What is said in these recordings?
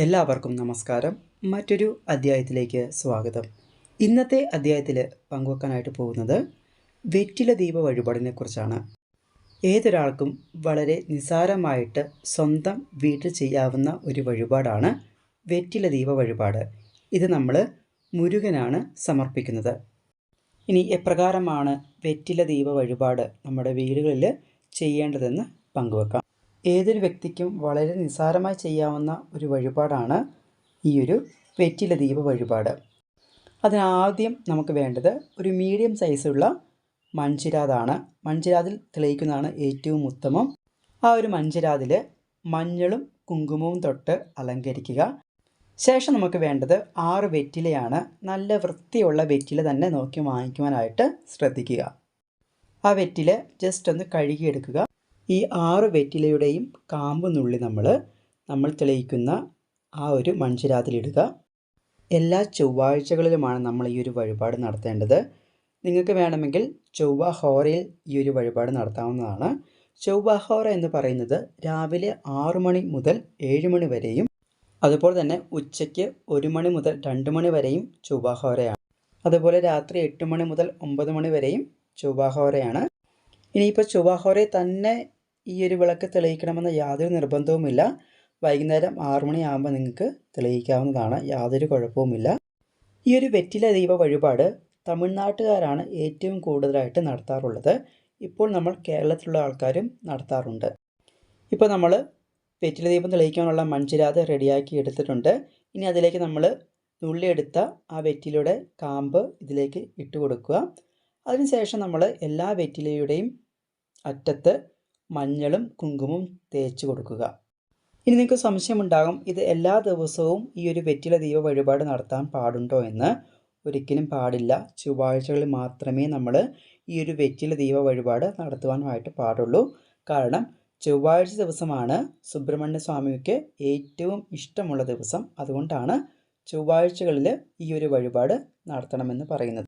എല്ലാവർക്കും നമസ്കാരം. മറ്റൊരു അധ്യായത്തിലേക്ക് സ്വാഗതം. ഇന്നത്തെ അധ്യായത്തിൽ പങ്കുവെക്കാനായിട്ട് പോകുന്നത് വെറ്റില ദീപ വഴിപാടിനെ കുറിച്ചാണ്. ഏതൊരാൾക്കും വളരെ നിസാരമായിട്ട് സ്വന്തം വീട്ടിൽ ചെയ്യാവുന്ന ഒരു വഴിപാടാണ് വെറ്റില ദീപ വഴിപാട്. ഇത് നമ്മൾ മുരുകനാണ് സമർപ്പിക്കുന്നത്. ഇനി എപ്രകാരമാണ് വെറ്റില ദീപ വഴിപാട് നമ്മുടെ വീടുകളിൽ ചെയ്യേണ്ടതെന്ന് പങ്കുവെക്കാം. ഏതൊരു വ്യക്തിക്കും വളരെ നിസ്സാരമായി ചെയ്യാവുന്ന ഒരു വഴിപാടാണ് ഈ ഒരു വെറ്റില ദീപ വഴിപാട്. അതിനാദ്യം നമുക്ക് വേണ്ടത് ഒരു മീഡിയം സൈസുള്ള മൺചിരാതാണ്. മൺചിരാതിൽ തെളിയിക്കുന്നതാണ് ഏറ്റവും ഉത്തമം. ആ ഒരു മൺചിരാതിൽ മഞ്ഞളും കുങ്കുമവും തൊട്ട് അലങ്കരിക്കുക. ശേഷം നമുക്ക് വേണ്ടത് ആറ് വെറ്റിലയാണ്. നല്ല വൃത്തിയുള്ള വെറ്റില തന്നെ നോക്കി വാങ്ങിക്കുവാനായിട്ട് ശ്രദ്ധിക്കുക. ആ വെറ്റില ജസ്റ്റ് ഒന്ന് കഴുകിയെടുക്കുക. ഈ ആറ് വെറ്റിലയുടെയും കാമ്പ് നുള്ളി നമ്മൾ നമ്മൾ തെളിയിക്കുന്ന ആ ഒരു മൺചിരാതിലിടുക എല്ലാ ചൊവ്വാഴ്ചകളിലുമാണ് നമ്മൾ ഈ ഒരു വഴിപാട് നടത്തേണ്ടത്. നിങ്ങൾക്ക് വേണമെങ്കിൽ ചൊവ്വ ഹോറയിൽ ഈ ഒരു വഴിപാട് നടത്താവുന്നതാണ്. ചൊവ്വ ഹോറ എന്ന് പറയുന്നത് രാവിലെ ആറു മണി മുതൽ ഏഴ് മണി വരെയും അതുപോലെ തന്നെ ഉച്ചയ്ക്ക് ഒരു മണി മുതൽ രണ്ട് മണി വരെയും ചൊവ്വ അതുപോലെ രാത്രി എട്ട് മണി മുതൽ ഒമ്പത് മണി വരെയും ചൊവ്വ ഹോറയാണ്. ഇനിയിപ്പോൾ ചൊവ്വ തന്നെ ഈ ഒരു വിളക്ക് തെളിയിക്കണമെന്ന യാതൊരു നിർബന്ധവുമില്ല. വൈകുന്നേരം ആറു മണിയാകുമ്പോൾ നിങ്ങൾക്ക് തെളിയിക്കാവുന്നതാണ് യാതൊരു കുഴപ്പവുമില്ല. ഈ ഒരു വെറ്റില ദീപ വഴിപാട് തമിഴ്നാട്ടുകാരാണ് ഏറ്റവും കൂടുതലായിട്ട് നടത്താറുള്ളത്. ഇപ്പോൾ നമ്മൾ കേരളത്തിലുള്ള ആൾക്കാരും നടത്താറുണ്ട്. ഇപ്പോൾ നമ്മൾ വെറ്റില ദീപം തെളിയിക്കാനുള്ള മൺചിരാത് റെഡിയാക്കി എടുത്തിട്ടുണ്ട്. ഇനി അതിലേക്ക് നമ്മൾ നുള്ളിയെടുത്ത ആ വെറ്റിലയുടെ കാമ്പ് ഇതിലേക്ക് ഇട്ട് കൊടുക്കുക അതിനുശേഷം നമ്മൾ എല്ലാ വെറ്റിലയുടെയും അറ്റത്ത് മഞ്ഞളും കുങ്കുമവും തേച്ച് കൊടുക്കുക. ഇനി നിങ്ങൾക്ക് സംശയമുണ്ടാകും ഇത് എല്ലാ ദിവസവും ഈ ഒരു വെറ്റില ദീപ വഴിപാട് നടത്താൻ പാടുണ്ടോ എന്ന്. ഒരിക്കലും പാടില്ല. ചൊവ്വാഴ്ചകളിൽ മാത്രമേ നമ്മൾ ഈ ഒരു വെറ്റില ദീപ വഴിപാട് നടത്തുവാനായിട്ട് പാടുള്ളൂ. കാരണം ചൊവ്വാഴ്ച ദിവസമാണ് സുബ്രഹ്മണ്യ സ്വാമിക്ക് ഏറ്റവും ഇഷ്ടമുള്ള ദിവസം. അതുകൊണ്ടാണ് ചൊവ്വാഴ്ചകളിൽ ഈ ഒരു വഴിപാട് നടത്തണമെന്ന് പറയുന്നത്.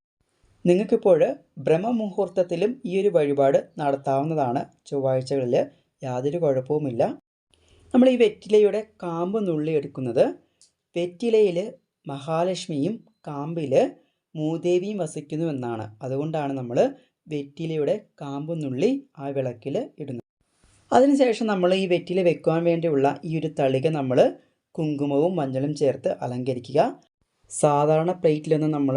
നിങ്ങൾക്കിപ്പോൾ ബ്രഹ്മമുഹൂർത്തത്തിലും ഈ ഒരു വഴിപാട് നടത്താവുന്നതാണ്. ചൊവ്വാഴ്ചകളിൽ യാതൊരു കുഴപ്പവുമില്ല. നമ്മൾ ഈ വെറ്റിലയുടെ കാമ്പ് നുള്ളി എടുക്കുന്നത്. വെറ്റിലയിൽ മഹാലക്ഷ്മിയും കാമ്പിൽ മൂദേവിയും വസിക്കുന്നുവെന്നാണ് അതുകൊണ്ടാണ് നമ്മൾ വെറ്റിലയുടെ കാമ്പ് നുള്ളി ആ വിളക്കിൽ ഇടുന്നത്. അതിനുശേഷം നമ്മൾ ഈ വെറ്റില വെക്കുവാൻ വേണ്ടിയുള്ള ഈ ഒരു തളിക നമ്മൾ കുങ്കുമവും മഞ്ഞളും ചേർത്ത് അലങ്കരിക്കുക. സാധാരണ പ്ലേറ്റിലൊന്നും നമ്മൾ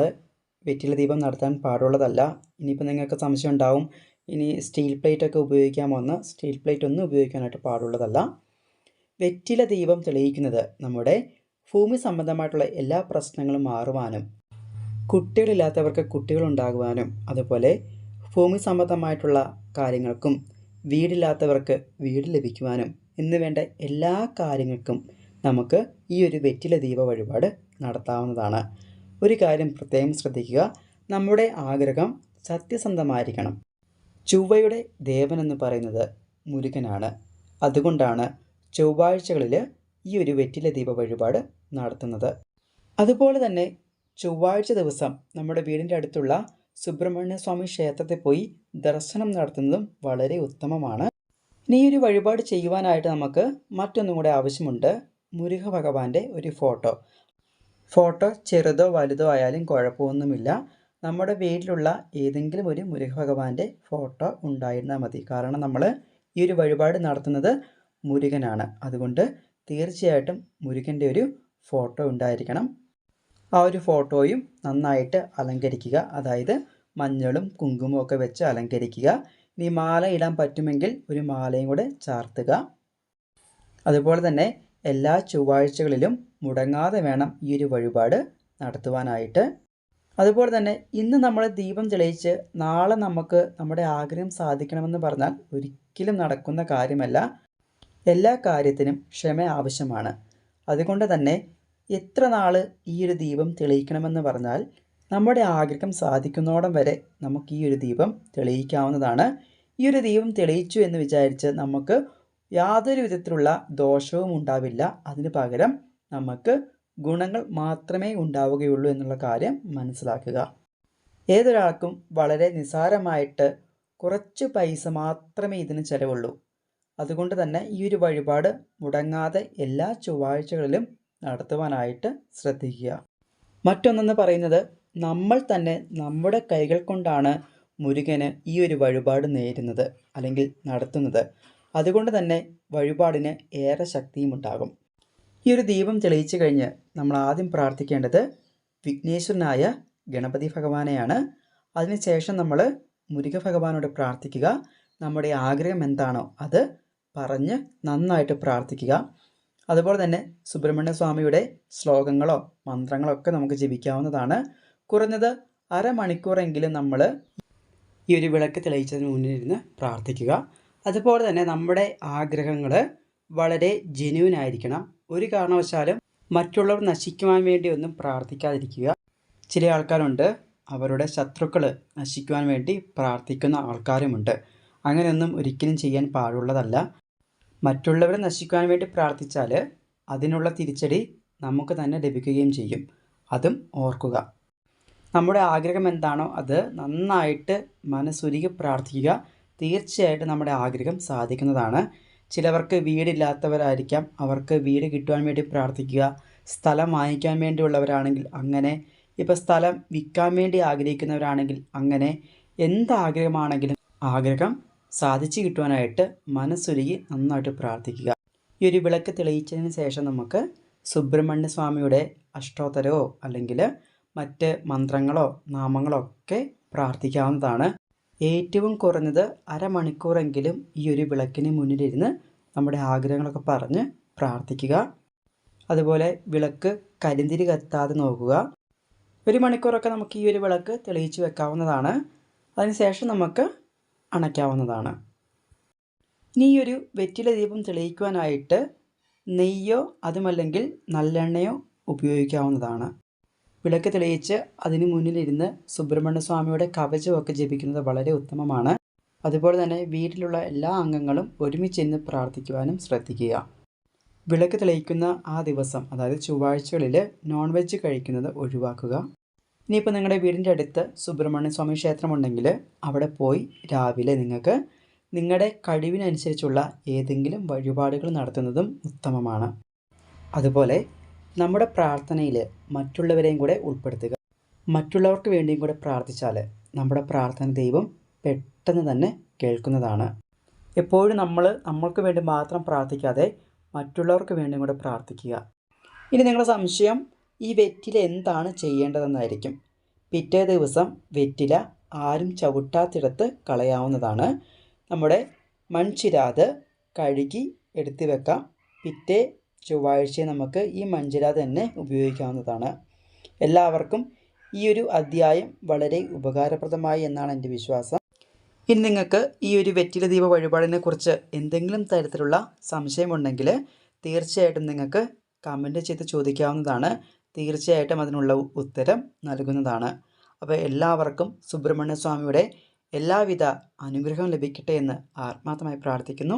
വെറ്റില ദീപം നടത്താൻ പാടുള്ളതല്ല. ഇനിയിപ്പോൾ നിങ്ങൾക്ക് സംശയം ഉണ്ടാവും ഇനി സ്റ്റീൽ പ്ലേറ്റ് ഒക്കെ ഉപയോഗിക്കാമോ എന്ന്. സ്റ്റീൽ പ്ലേറ്റ് ഒന്നും ഉപയോഗിക്കാനായിട്ട് പാടുള്ളതല്ല. വെറ്റില ദീപം തെളിയിക്കുന്നത് നമ്മുടെ ഭൂമി സംബന്ധമായിട്ടുള്ള എല്ലാ പ്രശ്നങ്ങളും മാറുവാനും കുട്ടികളില്ലാത്തവർക്ക് കുട്ടികളുണ്ടാകുവാനും അതുപോലെ ഭൂമി സംബന്ധമായിട്ടുള്ള കാര്യങ്ങൾക്കും വീടില്ലാത്തവർക്ക് വീട് ലഭിക്കുവാനും എന്ന് വേണ്ട എല്ലാ കാര്യങ്ങൾക്കും നമുക്ക് ഈ ഒരു വെറ്റില ദീപ വഴിപാട് നടത്താവുന്നതാണ്. ഒരു കാര്യം പ്രത്യേകം ശ്രദ്ധിക്കുക. നമ്മുടെ ആഗ്രഹം സത്യസന്ധമായിരിക്കണം. ചൊവ്വയുടെ ദേവൻ എന്ന് പറയുന്നത് മുരുകനാണ്. അതുകൊണ്ടാണ് ചൊവ്വാഴ്ചകളിൽ ഈ ഒരു വെറ്റില ദീപ വഴിപാട് നടത്തുന്നത്. അതുപോലെ തന്നെ ചൊവ്വാഴ്ച ദിവസം നമ്മുടെ വീടിന്റെ അടുത്തുള്ള സുബ്രഹ്മണ്യ സ്വാമി ക്ഷേത്രത്തിൽ പോയി ദർശനം നടത്തുന്നതും വളരെ ഉത്തമമാണ്. ഇനി ഒരു വഴിപാട് ചെയ്യുവാനായിട്ട് നമുക്ക് മറ്റൊന്നും കൂടെ ആവശ്യമുണ്ട്. മുരുക ഭഗവാന്റെ ഒരു ഫോട്ടോ. ഫോട്ടോ ചെറുതോ വലുതോ ആയാലും കുഴപ്പമൊന്നുമില്ല. നമ്മുടെ വീട്ടിലുള്ള ഏതെങ്കിലും ഒരു മുരുക ഭഗവാന്റെ ഫോട്ടോ ഉണ്ടായിരുന്നാൽ മതി. കാരണം നമ്മൾ ഈ ഒരു വഴിപാട് നടത്തുന്നത് മുരുകനാണ്. അതുകൊണ്ട് തീർച്ചയായിട്ടും മുരുകന്റെ ഒരു ഫോട്ടോ ഉണ്ടായിരിക്കണം. ആ ഒരു ഫോട്ടോയും നന്നായിട്ട് അലങ്കരിക്കുക. അതായത് മഞ്ഞളും കുങ്കുമവും ഒക്കെ വെച്ച് അലങ്കരിക്കുക. ഇനി മാല ഇടാൻ പറ്റുമെങ്കിൽ ഒരു മാലയും കൂടെ ചാർത്തുക. അതുപോലെ തന്നെ എല്ലാ ചൊവ്വാഴ്ചകളിലും മുടങ്ങാതെ വേണം ഈ ഒരു വഴിപാട് നടത്തുവാനായിട്ട്. അതുപോലെ തന്നെ ഇന്ന് നമ്മൾ ദീപം തെളിയിച്ച് നാളെ നമുക്ക് നമ്മുടെ ആഗ്രഹം സാധിക്കണമെന്ന് പറഞ്ഞാൽ ഒരിക്കലും നടക്കുന്ന കാര്യമല്ല. എല്ലാ കാര്യത്തിനും ക്ഷമ ആവശ്യമാണ്. അതുകൊണ്ട് തന്നെ എത്ര നാൾ ഈ ഒരു ദീപം തെളിയിക്കണമെന്ന് പറഞ്ഞാൽ നമ്മുടെ ആഗ്രഹം സാധിക്കുന്നോടം വരെ നമുക്ക് ഈ ഒരു ദീപം തെളിയിക്കാവുന്നതാണ്. ഈ ഒരു ദീപം തെളിയിച്ചു എന്ന് വിചാരിച്ച് നമുക്ക് യാതൊരു വിധത്തിലുള്ള ദോഷവും ഉണ്ടാവില്ല. അതിന് പകരം നമുക്ക് ഗുണങ്ങൾ മാത്രമേ ഉണ്ടാവുകയുള്ളൂ എന്നുള്ള കാര്യം മനസ്സിലാക്കുക. ഏതൊരാൾക്കും വളരെ നിസാരമായിട്ട് കുറച്ച് പൈസ മാത്രമേ ഇതിന് ചിലവുള്ളൂ. അതുകൊണ്ട് തന്നെ ഈ ഒരു വഴിപാട് മുടങ്ങാതെ എല്ലാ ചൊവ്വാഴ്ചകളിലും നടത്തുവാനായിട്ട് ശ്രദ്ധിക്കുക. മറ്റൊന്നെന്ന് പറയുന്നത് നമ്മൾ തന്നെ നമ്മുടെ കൈകൾ കൊണ്ടാണ് മുരുകന് ഈ ഒരു വഴിപാട് നേരുന്നത് അല്ലെങ്കിൽ നടത്തുന്നത്. അതുകൊണ്ട് തന്നെ വഴിപാടിന് ഏറെ ശക്തിയും ഉണ്ടാകും ഈ ഒരു ദീപം തെളിയിച്ചു കഴിഞ്ഞ് നമ്മൾ ആദ്യം പ്രാർത്ഥിക്കേണ്ടത് വിഘ്നേശ്വരനായ ഗണപതി ഭഗവാനെയാണ്. അതിനുശേഷം നമ്മൾ മുരുക ഭഗവാനോട് പ്രാർത്ഥിക്കുക. നമ്മുടെ ആഗ്രഹം എന്താണോ അത് പറഞ്ഞ് നന്നായിട്ട് പ്രാർത്ഥിക്കുക. അതുപോലെ തന്നെ സുബ്രഹ്മണ്യ സ്വാമിയുടെ ശ്ലോകങ്ങളോ മന്ത്രങ്ങളോ ഒക്കെ നമുക്ക് ജപിക്കാവുന്നതാണ്. കുറഞ്ഞത് അരമണിക്കൂറെങ്കിലും നമ്മൾ ഈ ഒരു വിളക്ക് തെളിയിച്ചതിന് മുന്നിൽ ഇരുന്ന് പ്രാർത്ഥിക്കുക. അതുപോലെ തന്നെ നമ്മുടെ ആഗ്രഹങ്ങൾ വളരെ ജെന്യൂൻ ആയിരിക്കണം. ഒരു കാരണവശാലും മറ്റുള്ളവർ നശിക്കുവാൻ വേണ്ടി ഒന്നും പ്രാർത്ഥിക്കാതിരിക്കുക. ചില ആൾക്കാരുണ്ട് അവരുടെ ശത്രുക്കൾ നശിക്കുവാൻ വേണ്ടി പ്രാർത്ഥിക്കുന്ന ആൾക്കാരുമുണ്ട്. അങ്ങനെയൊന്നും ഒരിക്കലും ചെയ്യാൻ പാടുള്ളതല്ല. മറ്റുള്ളവരെ നശിക്കുവാൻ വേണ്ടി പ്രാർത്ഥിച്ചാൽ അതിനുള്ള തിരിച്ചടി നമുക്ക് തന്നെ ലഭിക്കുകയും ചെയ്യും. അതും ഓർക്കുക. നമ്മുടെ ആഗ്രഹം എന്താണോ അത് നന്നായിട്ട് മനസ്സൊരുക്കി പ്രാർത്ഥിക്കുക. തീർച്ചയായിട്ടും നമ്മുടെ ആഗ്രഹം സാധിക്കുന്നതാണ്. ചിലവർക്ക് വീടില്ലാത്തവരായിരിക്കാം. അവർക്ക് വീട് കിട്ടുവാൻ വേണ്ടി പ്രാർത്ഥിക്കുക സ്ഥലം വാങ്ങിക്കാൻ വേണ്ടിയുള്ളവരാണെങ്കിൽ അങ്ങനെ ഇപ്പോൾ സ്ഥലം വിൽക്കാൻ വേണ്ടി ആഗ്രഹിക്കുന്നവരാണെങ്കിൽ അങ്ങനെ എന്താഗ്രഹമാണെങ്കിലും ആഗ്രഹം സാധിച്ചു കിട്ടുവാനായിട്ട് മനസ്സൊരുകി നന്നായിട്ട് പ്രാർത്ഥിക്കുക. ഈ ഒരു വിളക്ക് തെളിയിച്ചതിന് ശേഷം നമുക്ക് സുബ്രഹ്മണ്യ സ്വാമിയുടെ അഷ്ടോത്തരമോ അല്ലെങ്കിൽ മറ്റ് മന്ത്രങ്ങളോ നാമങ്ങളോ ഒക്കെ പ്രാർത്ഥിക്കാവുന്നതാണ്. ഏറ്റവും കുറഞ്ഞത് അരമണിക്കൂറെങ്കിലും ഈ ഒരു വിളക്കിന് മുന്നിലിരുന്ന് നമ്മുടെ ആഗ്രഹങ്ങളൊക്കെ പറഞ്ഞ് പ്രാർത്ഥിക്കുക. അതുപോലെ വിളക്ക് കരിന്തിരി കത്താതെ നോക്കുക. ഒരു മണിക്കൂറൊക്കെ നമുക്ക് ഈ ഒരു വിളക്ക് തെളിയിച്ച് വെക്കാവുന്നതാണ്. അതിനുശേഷം നമുക്ക് അണയ്ക്കാവുന്നതാണ്. ഇനി ഈ ഒരു വെറ്റില ദീപം തെളിയിക്കുവാനായിട്ട് നെയ്യോ അതുമല്ലെങ്കിൽ നല്ലെണ്ണയോ ഉപയോഗിക്കാവുന്നതാണ്. വിളക്ക് തെളിയിച്ച് അതിന് മുന്നിലിരുന്ന് സുബ്രഹ്മണ്യ സ്വാമിയുടെ കവചമൊക്കെ ജപിക്കുന്നത് വളരെ ഉത്തമമാണ്. അതുപോലെ തന്നെ വീട്ടിലുള്ള എല്ലാ അംഗങ്ങളും ഒരുമിച്ചിരുന്ന് പ്രാർത്ഥിക്കുവാനും ശ്രദ്ധിക്കുക. വിളക്ക് തെളിയിക്കുന്ന ആ ദിവസം അതായത് ചൊവ്വാഴ്ചകളിൽ നോൺ വെജ് കഴിക്കുന്നത് ഒഴിവാക്കുക. ഇനിയിപ്പോൾ നിങ്ങളുടെ വീടിന്റെ അടുത്ത് സുബ്രഹ്മണ്യ സ്വാമി ക്ഷേത്രമുണ്ടെങ്കിൽ അവിടെ പോയി രാവിലെ നിങ്ങൾക്ക് നിങ്ങളുടെ കഴിവിനനുസരിച്ചുള്ള ഏതെങ്കിലും വഴിപാടുകൾ നടത്തുന്നതും ഉത്തമമാണ്. അതുപോലെ നമ്മുടെ പ്രാർത്ഥനയിൽ മറ്റുള്ളവരെയും കൂടെ ഉൾപ്പെടുത്തുക. മറ്റുള്ളവർക്ക് വേണ്ടിയും കൂടെ പ്രാർത്ഥിച്ചാൽ നമ്മുടെ പ്രാർത്ഥന ദൈവം പെട്ടെന്ന് തന്നെ കേൾക്കുന്നതാണ്. എപ്പോഴും നമ്മൾ നമ്മൾക്ക് വേണ്ടി മാത്രം പ്രാർത്ഥിക്കാതെ മറ്റുള്ളവർക്ക് വേണ്ടിയും കൂടെ പ്രാർത്ഥിക്കുക. ഇനി നിങ്ങളുടെ സംശയം ഈ വെറ്റില എന്താണ് ചെയ്യേണ്ടതെന്നായിരിക്കും. പിറ്റേ ദിവസം വെറ്റില ആരും ചവിട്ടാത്തിടത്ത് കളയാവുന്നതാണ്. നമ്മുടെ മൺചിരാത് കഴുകി എടുത്തു വെക്കാം. പിറ്റേ ചൊവ്വാഴ്ച നമുക്ക് ഈ മൺചിരാത് തന്നെ ഉപയോഗിക്കാവുന്നതാണ്. എല്ലാവർക്കും ഈ ഒരു അധ്യായം വളരെ ഉപകാരപ്രദമായി എന്നാണ് എന്റെ വിശ്വാസം. ഇനി നിങ്ങൾക്ക് ഈ ഒരു വെറ്റില ദീപ വഴിപാടിനെ കുറിച്ച് എന്തെങ്കിലും തരത്തിലുള്ള സംശയമുണ്ടെങ്കിൽ തീർച്ചയായിട്ടും നിങ്ങൾക്ക് കമന്റ് ചെയ്ത് ചോദിക്കാവുന്നതാണ്. തീർച്ചയായിട്ടും അതിനുള്ള ഉത്തരം നൽകുന്നതാണ്. അപ്പോൾ എല്ലാവർക്കും സുബ്രഹ്മണ്യ സ്വാമിയുടെ എല്ലാവിധ അനുഗ്രഹം ലഭിക്കട്ടെ എന്ന് ആത്മാർത്ഥമായി പ്രാർത്ഥിക്കുന്നു.